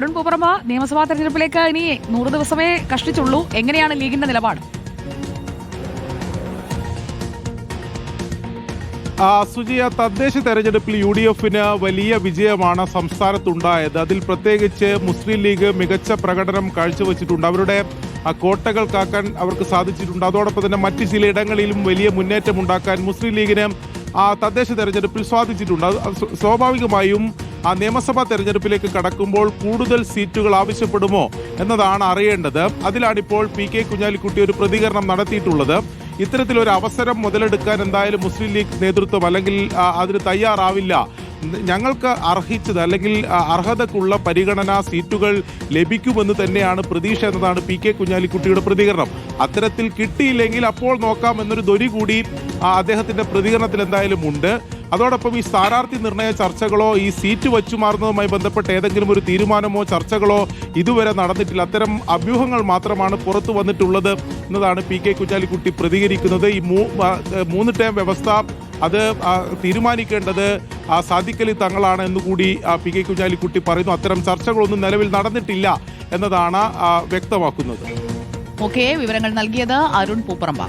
അരുൺ പൂപ്പറമ്പ നിയമസഭാ തെരഞ്ഞെടുപ്പിലേക്ക് ഇനി നൂറ് ദിവസമേ കഷ്ടിച്ചുള്ളൂ. എങ്ങനെയാണ് ലീഗിന്റെ നിലപാട്? സുജിയ തദ്ദേശ തെരഞ്ഞെടുപ്പിൽ യു ഡി എഫിന് വലിയ വിജയമാണ് സംസ്ഥാനത്തുണ്ടായത്. അതിൽ പ്രത്യേകിച്ച് മുസ്ലിം ലീഗ് മികച്ച പ്രകടനം കാഴ്ചവെച്ചിട്ടുണ്ട്. അവരുടെ കോട്ടകൾ കാക്കാൻ അവർക്ക് സാധിച്ചിട്ടുണ്ട്. അതോടൊപ്പം തന്നെ മറ്റ് ചിലയിടങ്ങളിലും വലിയ മുന്നേറ്റം ഉണ്ടാക്കാൻ മുസ്ലിം ലീഗിന് ആ തദ്ദേശ തെരഞ്ഞെടുപ്പിൽ സ്വാധിച്ചിട്ടുണ്ട് സ്വാഭാവികമായും ആ നിയമസഭാ തെരഞ്ഞെടുപ്പിലേക്ക് കടക്കുമ്പോൾ കൂടുതൽ സീറ്റുകൾ ആവശ്യപ്പെടുമോ എന്നതാണ് അറിയേണ്ടത്. അതിലാണിപ്പോൾ പി കെ കുഞ്ഞാലിക്കുട്ടി ഒരു പ്രതികരണം നടത്തിയിട്ടുള്ളത്. ഇത്തരത്തിലൊരു അവസരം മുതലെടുക്കാൻ എന്തായാലും മുസ്ലിം ലീഗ് നേതൃത്വം അല്ലെങ്കിൽ അതിന് തയ്യാറാവില്ല. ഞങ്ങൾക്ക് അർഹിച്ചത് അല്ലെങ്കിൽ അർഹതക്കുള്ള പരിഗണന സീറ്റുകൾ ലഭിക്കുമെന്ന് തന്നെയാണ് പ്രതീക്ഷ എന്നതാണ് പി കെ കുഞ്ഞാലിക്കുട്ടിയുടെ പ്രതികരണം. അത്തരത്തിൽ കിട്ടിയില്ലെങ്കിൽ അപ്പോൾ നോക്കാം എന്നൊരു ധ്വനി കൂടി അദ്ദേഹത്തിന്റെ പ്രതികരണത്തിൽ എന്തായാലും ഉണ്ട്. അതോടൊപ്പം ഈ സ്ഥാനാർത്ഥി നിർണയ ചർച്ചകളോ ഈ സീറ്റ് വച്ചുമാറുന്നതുമായി ബന്ധപ്പെട്ട് ഏതെങ്കിലും ഒരു തീരുമാനമോ ചർച്ചകളോ ഇതുവരെ നടന്നിട്ടില്ല. അത്തരം അഭ്യൂഹങ്ങൾ മാത്രമാണ് പുറത്തു വന്നിട്ടുള്ളത് എന്നതാണ് പി കെ കുഞ്ഞാലിക്കുട്ടി പ്രതികരിക്കുന്നത്. ഈ മൂന്ന് ടേം വ്യവസ്ഥ അത് തീരുമാനിക്കേണ്ടത് ആ, സാദിഖലി തങ്ങളാണ് എന്നുകൂടി പി കെ കുഞ്ഞാലിക്കുട്ടി പറയുന്നു. അത്തരം ചർച്ചകളൊന്നും നിലവിൽ നടന്നിട്ടില്ല എന്നതാണ് വ്യക്തമാക്കുന്നത്. ഓക്കെ വിവരങ്ങൾ നൽകിയത് അരുൺ പൂപ്പറമ്പ.